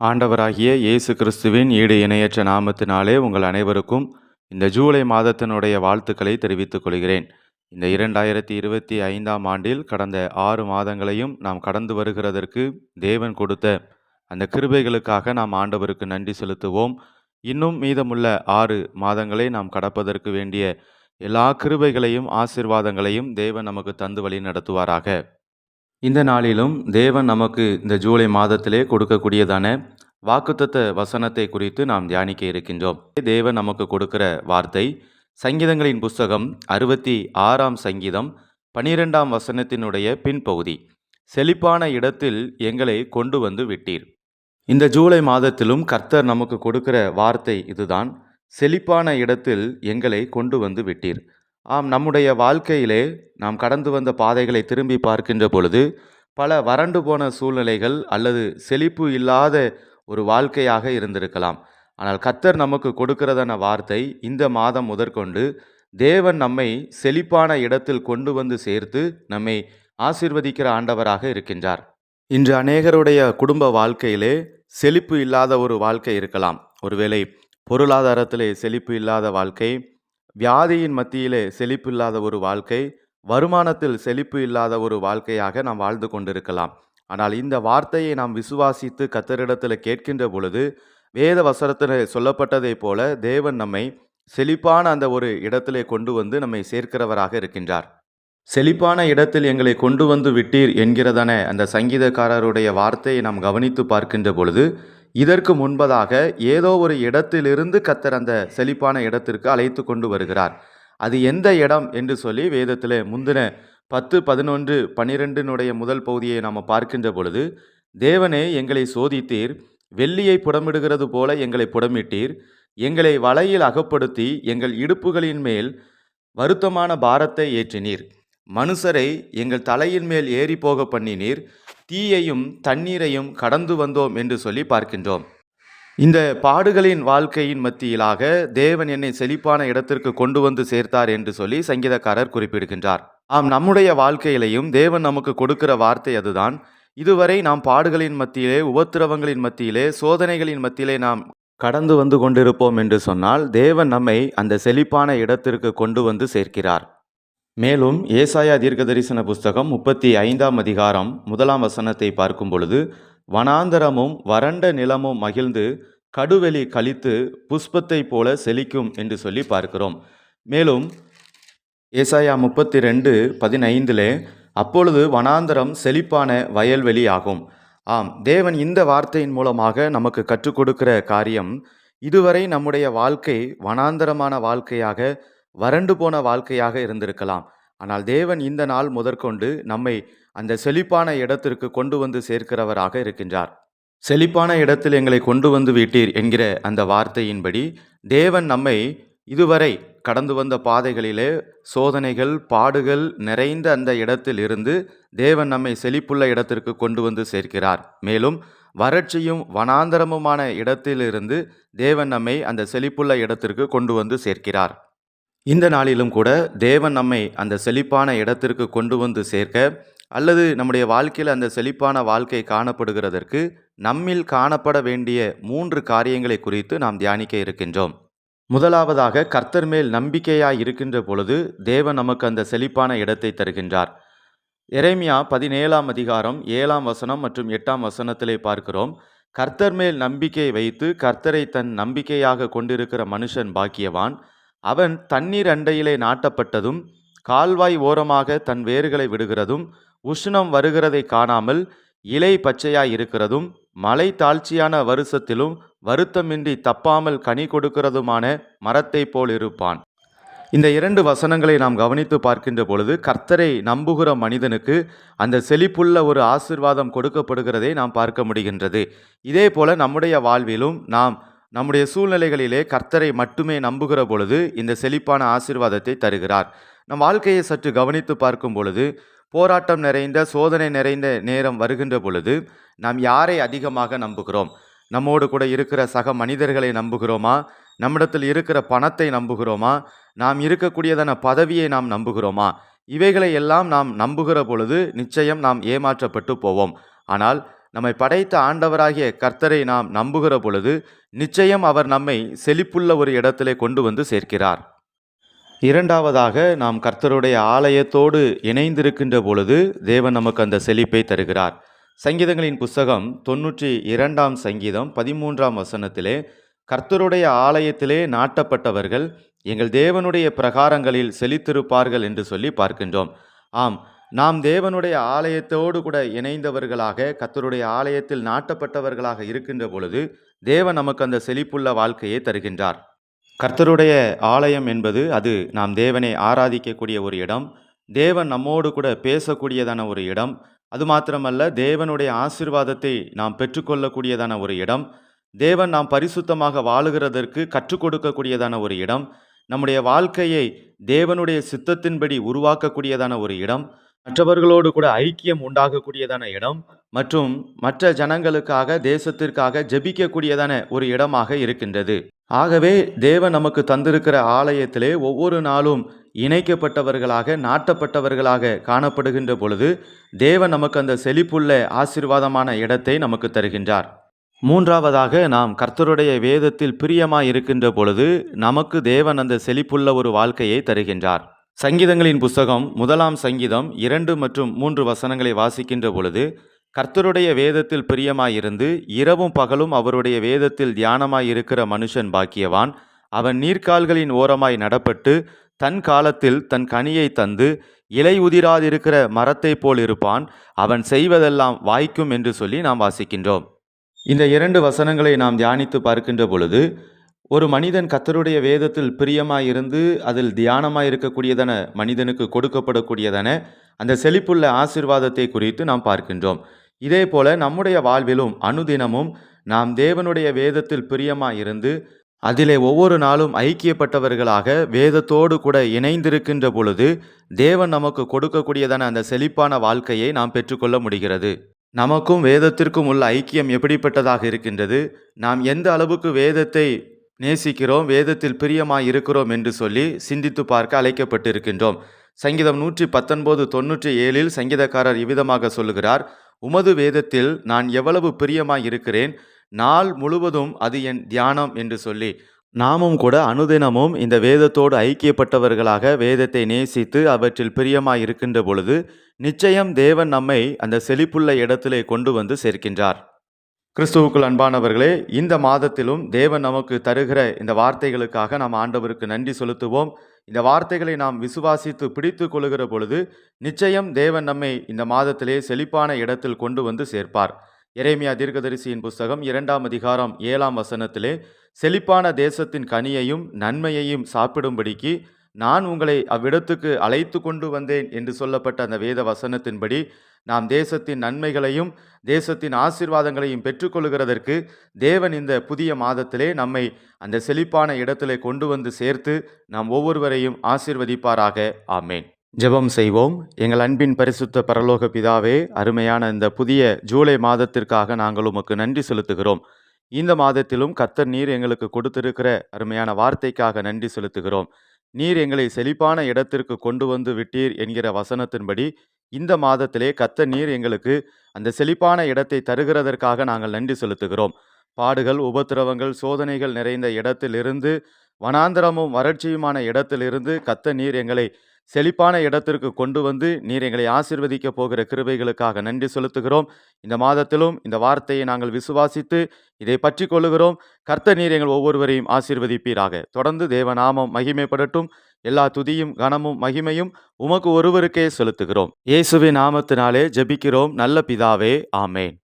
ஆண்டவராகிய இயேசு கிறிஸ்துவின் ஈடு இணையற்ற நாமத்தினாலே உங்கள் அனைவருக்கும் இந்த ஜூலை மாதத்தினுடைய வாழ்த்துக்களை தெரிவித்துக் கொள்கிறேன். இந்த இரண்டாயிரத்தி இருபத்தி ஐந்தாம் ஆண்டில் கடந்த ஆறு மாதங்களையும் நாம் கடந்து வருகிறதற்கு தேவன் கொடுத்த அந்த கிருபைகளுக்காக நாம் ஆண்டவருக்கு நன்றி செலுத்துவோம். இன்னும் மீதமுள்ள ஆறு மாதங்களை நாம் கடப்பதற்கு வேண்டிய எல்லா கிருபைகளையும் ஆசிர்வாதங்களையும் தேவன் நமக்கு தந்து வழி நடத்துவாராக. இந்த நாளிலும் தேவன் நமக்கு இந்த ஜூலை மாதத்திலே கொடுக்கக்கூடியதான வாக்குத்தத்த வசனத்தை குறித்து நாம் தியானிக்க இருக்கின்றோம். தேவன் நமக்கு கொடுக்கிற வார்த்தை சங்கீதங்களின் புஸ்தகம் அறுபத்தி ஆறாம் சங்கீதம் பனிரெண்டாம் வசனத்தினுடைய பின்பகுதி. செழிப்பான இடத்தில் எங்களை கொண்டு வந்து விட்டீர். இந்த ஜூலை மாதத்திலும் கர்த்தர் நமக்கு கொடுக்கிற வார்த்தை இதுதான். செழிப்பான இடத்தில் எங்களை கொண்டு வந்து விட்டீர். ஆம் நம்முடைய வாழ்க்கையிலே நாம் கடந்து வந்த பாதைகளை திரும்பி பார்க்கின்ற பொழுது பல வறண்டு போன சூழ்நிலைகள் அல்லது செழிப்பு இல்லாத ஒரு வாழ்க்கையாக இருந்திருக்கலாம். ஆனால் கத்தர் நமக்கு கொடுக்கிறதான வார்த்தை இந்த மாதம் முதற்கொண்டு தேவன் நம்மை செழிப்பான இடத்தில் கொண்டு வந்து சேர்த்து நம்மை ஆசிர்வதிக்கிற ஆண்டவராக இருக்கின்றார். இன்று அநேகருடைய குடும்ப வாழ்க்கையிலே செழிப்பு இல்லாத ஒரு வாழ்க்கை இருக்கலாம். ஒருவேளை பொருளாதாரத்திலே செழிப்பு இல்லாத வாழ்க்கை வியாதியின் மத்தியிலே செழிப்பு இல்லாத ஒரு வாழ்க்கை வருமானத்தில் செழிப்பு இல்லாத ஒரு வாழ்க்கையாக நாம் வாழ்ந்து கொண்டிருக்கலாம். ஆனால் இந்த வார்த்தையை நாம் விசுவாசித்து கத்தரிடத்தில் கேட்கின்ற பொழுது வேத வசனத்தில் சொல்லப்பட்டதைப் போல தேவன் நம்மை செழிப்பான அந்த ஒரு இடத்திலே கொண்டு வந்து நம்மை சேர்க்கிறவராக இருக்கின்றார். செழிப்பான இடத்தில் எங்களை கொண்டு வந்து விட்டீர் என்கிறதான அந்த சங்கீதக்காரருடைய வார்த்தையை நாம் கவனித்து பார்க்கின்ற பொழுது இதற்கு முன்பதாக ஏதோ ஒரு இடத்திலிருந்து கத்தர் அந்த செழிப்பான இடத்திற்கு அழைத்து கொண்டு வருகிறார். அது எந்த இடம் என்று சொல்லி வேதத்தில் முந்தின பத்து பதினொன்று பன்னிரெண்டினுடைய முதல் பகுதியை நாம் பார்க்கின்ற பொழுது தேவனே எங்களை சோதித்தீர் வெள்ளியை புடமிடுகிறது போல எங்களை புடமிட்டீர் எங்களை வலையில் அகப்படுத்தி எங்கள் இடுப்புகளின் மேல் வருத்தமான பாரத்தை ஏற்றினீர். மனுஷரை எங்கள் தலையின் மேல் ஏறி போக பண்ணினீர் தீயையும் தண்ணீரையும் கடந்து வந்தோம் என்று சொல்லி பார்க்கின்றோம். இந்த பாடுகளின் வாழ்க்கையின் மத்தியிலாக தேவன் என்னை செழிப்பான இடத்திற்கு கொண்டு வந்து சேர்த்தார் என்று சொல்லி சங்கீதக்காரர் குறிப்பிடுகின்றார். ஆம் நம்முடைய வாழ்க்கையிலையும் தேவன் நமக்கு கொடுக்கிற வார்த்தை அதுதான். இதுவரை நாம் பாடுகளின் மத்தியிலே உபத்திரவங்களின் மத்தியிலே சோதனைகளின் மத்தியிலே நாம் கடந்து வந்து கொண்டிருப்போம் என்று சொன்னால் தேவன் நம்மை அந்த செழிப்பான இடத்திற்கு கொண்டு வந்து சேர்க்கிறார். மேலும் ஏசாயா தீர்க்கதரிசன புஸ்தகம் முப்பத்தி ஐந்தாம் அதிகாரம் முதலாம் வசனத்தை பார்க்கும் பொழுது வனாந்தரமும் வறண்ட நிலமும் மகிழ்ந்து கடுவெளி கழித்து புஷ்பத்தைப் போல செழிக்கும் என்று சொல்லி பார்க்கிறோம். மேலும் ஏசாயா முப்பத்தி ரெண்டு பதினைந்திலே அப்பொழுது வனாந்தரம் செழிப்பான வயல்வெளி ஆகும். ஆம் தேவன் இந்த வார்த்தையின் மூலமாக நமக்கு கற்றுக் கொடுக்கிற காரியம் இதுவரை நம்முடைய வாழ்க்கை வனாந்தரமான வாழ்க்கையாக வறண்டு போன வாழ்க்கையாக இருந்திருக்கலாம். ஆனால் தேவன் இந்த நாள் முதற்கொண்டு நம்மை அந்த செழிப்பான இடத்திற்கு கொண்டு வந்து சேர்க்கிறவராக இருக்கின்றார். செழிப்பான இடத்தில் எங்களை கொண்டு வந்து விட்டீர் என்கிற அந்த வார்த்தையின்படி தேவன் நம்மை இதுவரை கடந்து வந்த பாதைகளிலே சோதனைகள் பாடுகள் நிறைந்த அந்த இடத்தில் இருந்து தேவன் நம்மை செழிப்புள்ள இடத்திற்கு கொண்டு வந்து சேர்க்கிறார். மேலும் வறட்சியும் வனாந்தரமுமான இடத்திலிருந்து தேவன் நம்மை அந்த செழிப்புள்ள இடத்திற்கு கொண்டு வந்து சேர்க்கிறார். இந்த நாளிலும் கூட தேவன் நம்மை அந்த செழிப்பான இடத்திற்கு கொண்டு வந்து சேர்க்க அல்லது நம்முடைய வாழ்க்கையில் அந்த செழிப்பான வாழ்க்கை காணப்படுகிறதற்கு நம்மில் காணப்பட வேண்டிய மூன்று காரியங்களை குறித்து நாம் தியானிக்க இருக்கின்றோம். முதலாவதாக கர்த்தர் மேல் நம்பிக்கையாய் இருக்கின்ற பொழுது தேவன் நமக்கு அந்த செழிப்பான இடத்தை தருகின்றார். எரேமியா பதினேழாம் அதிகாரம் ஏழாம் வசனம் மற்றும் எட்டாம் வசனத்திலே பார்க்கிறோம். கர்த்தர் மேல் நம்பிக்கை வைத்து கர்த்தரை தன் நம்பிக்கையாக கொண்டிருக்கிற மனுஷன் பாக்கியவான். அவன் தண்ணீர் அண்டையிலே நாட்டப்பட்டதும் கால்வாய் ஓரமாக தன் வேர்களை விடுகிறதும் உஷ்ணம் வருகிறதை காணாமல் இலை பச்சையாய் இருக்கிறதும் மலை தாழ்ச்சியான வருஷத்திலும் வருத்தமின்றி தப்பாமல் கனி கொடுக்கிறதுமான மரத்தை போல் இருப்பான். இந்த இரண்டு வசனங்களை நாம் கவனித்து பார்க்கின்ற பொழுது கர்த்தரை நம்புகிற மனிதனுக்கு அந்த செழிப்புள்ள ஒரு ஆசிர்வாதம் கொடுக்கப்படுகிறதை நாம் பார்க்க முடிகின்றது. இதே போல நம்முடைய வாழ்விலும் நாம் நம்முடைய சூழ்நிலைகளிலே கர்த்தரை மட்டுமே நம்புகிற பொழுது இந்த செழிப்பான ஆசிர்வாதத்தை தருகிறார். நம் வாழ்க்கையை சற்று கவனித்து பார்க்கும் பொழுது போராட்டம் நிறைந்த சோதனை நிறைந்த நேரம் வருகின்ற பொழுது நாம் யாரை அதிகமாக நம்புகிறோம்? நம்மோடு கூட இருக்கிற சக மனிதர்களை நம்புகிறோமா? நம்மிடத்தில் இருக்கிற பணத்தை நம்புகிறோமா? நாம் இருக்கக்கூடியதான பதவியை நாம் நம்புகிறோமா? இவைகளை எல்லாம் நாம் நம்புகிற பொழுது நிச்சயம் நாம் ஏமாற்றப்பட்டு போவோம். ஆனால் நம்மை படைத்த ஆண்டவராகிய கர்த்தரை நாம் நம்புகிற பொழுது நிச்சயம் அவர் நம்மை செழிப்புள்ள ஒரு இடத்திலே கொண்டு வந்து சேர்க்கிறார். இரண்டாவதாக நாம் கர்த்தருடைய ஆலயத்தோடு இணைந்திருக்கின்ற பொழுது தேவன் நமக்கு அந்த செழிப்பை தருகிறார். சங்கீதங்களின் புஸ்தகம் தொன்னூற்றி இரண்டாம் சங்கீதம் பதிமூன்றாம் வசனத்திலே கர்த்தருடைய ஆலயத்திலே நாட்டப்பட்டவர்கள் எங்கள் தேவனுடைய பிரகாரங்களில் செழித்திருப்பார்கள் என்று சொல்லி பார்க்கின்றோம். ஆம் நாம் தேவனுடைய ஆலயத்தோடு கூட இணைந்தவர்களாக கர்த்தருடைய ஆலயத்தில் நாட்டப்பட்டவர்களாக இருக்கின்ற பொழுது தேவன் நமக்கு அந்த செழிப்புள்ள வாழ்க்கையை தருகின்றார். கர்த்தருடைய ஆலயம் என்பது அது நாம் தேவனை ஆராதிக்கக்கூடிய ஒரு இடம் தேவன் நம்மோடு கூட பேசக்கூடியதான ஒரு இடம் அது மாத்திரமல்ல தேவனுடைய ஆசீர்வாதத்தை நாம் பெற்றுக்கொள்ளக்கூடியதான ஒரு இடம் தேவன் நாம் பரிசுத்தமாக வாழுகிறதற்கு கற்றுக் கொடுக்கக்கூடியதான ஒரு இடம் நம்முடைய வாழ்க்கையை தேவனுடைய சித்தத்தின்படி உருவாக்கக்கூடியதான ஒரு இடம் மற்றவர்களோடு கூட ஐக்கியம் உண்டாகக்கூடியதான இடம் மற்றும் மற்ற ஜனங்களுக்காக தேசத்திற்காக ஜெபிக்கக்கூடியதான ஒரு இடமாக இருக்கின்றது. ஆகவே தேவன் நமக்கு தந்திருக்கிற ஆலயத்திலே ஒவ்வொரு நாளும் இணைக்கப்பட்டவர்களாக நாட்டப்பட்டவர்களாக காணப்படுகின்ற பொழுது தேவன் நமக்கு அந்த செழிப்புள்ள ஆசீர்வாதமான இடத்தை நமக்கு தருகின்றார். மூன்றாவதாக நாம் கர்த்தருடைய வேதத்தில் பிரியமாய் இருக்கின்ற பொழுது நமக்கு தேவன் அந்த செழிப்புள்ள ஒரு வாழ்க்கையை தருகின்றார். சங்கீதங்களின் புஸ்தகம் முதலாம் சங்கீதம் இரண்டு மற்றும் மூன்று வசனங்களை வாசிக்கின்ற பொழுது கர்த்தருடைய வேதத்தில் பிரியமாயிருந்து இரவும் பகலும் அவருடைய வேதத்தில் தியானமாய் இருக்கிற மனுஷன் பாக்கியவான். அவன் நீர்க்கால்களின் ஓரமாய் நடப்பட்டு தன் காலத்தில் தன் கனியை தந்து இலை உதிராதிருக்கிற மரத்தைப் போல் இருப்பான். அவன் செய்வதெல்லாம் வாய்க்கும் என்று சொல்லி நாம் வாசிக்கின்றோம். இந்த இரண்டு வசனங்களை நாம் தியானித்து பார்க்கின்ற பொழுது ஒரு மனிதன் கத்தருடைய வேதத்தில் பிரியமாயிருந்து அதில் தியானமாக இருக்கக்கூடியதான மனிதனுக்கு கொடுக்கப்படக்கூடியதன அந்த செழிப்புள்ள ஆசீர்வாதத்தை குறித்து நாம் பார்க்கின்றோம். இதே போல நம்முடைய வாழ்விலும் அனுதினமும் நாம் தேவனுடைய வேதத்தில் பிரியமாயிருந்து அதிலே ஒவ்வொரு நாளும் ஐக்கியப்பட்டவர்களாக வேதத்தோடு கூட இணைந்திருக்கின்ற பொழுது தேவன் நமக்கு கொடுக்கக்கூடியதான அந்த செழிப்பான வாழ்க்கையை நாம் பெற்றுக்கொள்ள முடிகிறது. நமக்கும் வேதத்திற்கும் உள்ள ஐக்கியம் எப்படிப்பட்டதாக இருக்கின்றது? நாம் எந்த அளவுக்கு வேதத்தை நேசிக்கிறோம் வேதத்தில் பிரியமாய் இருக்கிறோம் என்று சொல்லி சிந்தித்து பார்க்க அழைக்கப்பட்டிருக்கின்றோம். சங்கீதம் நூற்றி பத்தொன்பது தொன்னூற்றி ஏழில் சங்கீதக்காரர் இவ்விதமாக சொல்லுகிறார் உமது வேதத்தில் நான் எவ்வளவு பிரியமாய் இருக்கிறேன் நாள் முழுவதும் அது என் தியானம் என்று சொல்லி. நாமும் கூட அனுதினமும் இந்த வேதத்தோடு ஐக்கியப்பட்டவர்களாக வேதத்தை நேசித்து அவற்றில் பிரியமாய் இருக்கின்ற பொழுது நிச்சயம் தேவன் நம்மை அந்த செழிப்புள்ள இடத்திலே கொண்டு வந்து சேர்க்கின்றார். கிறிஸ்துவுக்குள் அன்பானவர்களே இந்த மாதத்திலும் தேவன் நமக்கு தருகிற இந்த வார்த்தைகளுக்காக நாம் ஆண்டவருக்கு நன்றி செலுத்துவோம். இந்த வார்த்தைகளை நாம் விசுவாசித்து பிடித்து கொள்கிற பொழுது நிச்சயம் தேவன் நம்மை இந்த மாதத்திலே செழிப்பான இடத்தில் கொண்டு வந்து சேர்ப்பார். எரேமியா தீர்க்கதரிசியின் புஸ்தகம் இரண்டாம் அதிகாரம் ஏழாம் வசனத்திலே செழிப்பான தேசத்தின் கனியையும் நன்மையையும் சாப்பிடும்படிக்கு நான் உங்களை அவ்விடத்துக்கு அழைத்து கொண்டு வந்தேன் என்று சொல்லப்பட்ட அந்த வேத வசனத்தின்படி நாம் தேசத்தின் நன்மைகளையும் தேசத்தின் ஆசீர்வாதங்களையும் பெற்றுக்கொள்கிறதற்கு தேவன் இந்த புதிய மாதத்திலே நம்மை அந்த செழிப்பான இடத்திலே கொண்டு வந்து சேர்த்து நாம் ஒவ்வொருவரையும் ஆசீர்வதிப்பாராக. ஆமேன். ஜெபம் செய்வோம். எங்கள் அன்பின் பரிசுத்த பரலோக பிதாவே அருமையான இந்த புதிய ஜூலை மாதத்திற்காக நாங்கள் உமக்கு நன்றி செலுத்துகிறோம். இந்த மாதத்திலும் கத்தர் நீர் எங்களுக்கு கொடுத்திருக்கிற அருமையான வார்த்தைக்காக நன்றி செலுத்துகிறோம். நீர் எங்களை செழிப்பான இடத்திற்கு கொண்டு வந்து விட்டீர் என்கிற வசனத்தின்படி இந்த மாதத்திலே கத்த நீர் எங்களுக்கு அந்த செழிப்பான இடத்தை தருகிறதற்காக நாங்கள் நன்றி செலுத்துகிறோம். பாடுகள் உபத்திரவங்கள் சோதனைகள் நிறைந்த இடத்திலிருந்து வனாந்தரமும் வறட்சியுமான இடத்திலிருந்து கத்த நீர் எங்களை செழிப்பான இடத்திற்கு கொண்டு வந்து நீர் எங்களை ஆசிர்வதிக்க போகிற கிருபைகளுக்காக நன்றி செலுத்துகிறோம். இந்த மாதத்திலும் இந்த வார்த்தையை நாங்கள் விசுவாசித்து இதை பற்றி கொள்ளுகிறோம். கர்த்த நீர் எங்கள் ஒவ்வொருவரையும் ஆசீர்வதிப்பீராக. தொடர்ந்து தேவநாமம் மகிமைப்படட்டும். எல்லா துதியும் கனமும் மகிமையும் உமக்கு ஒருவருக்கே செலுத்துகிறோம். இயேசுவின் நாமத்தினாலே ஜெபிக்கிறோம். நல்ல பிதாவே ஆமேன்.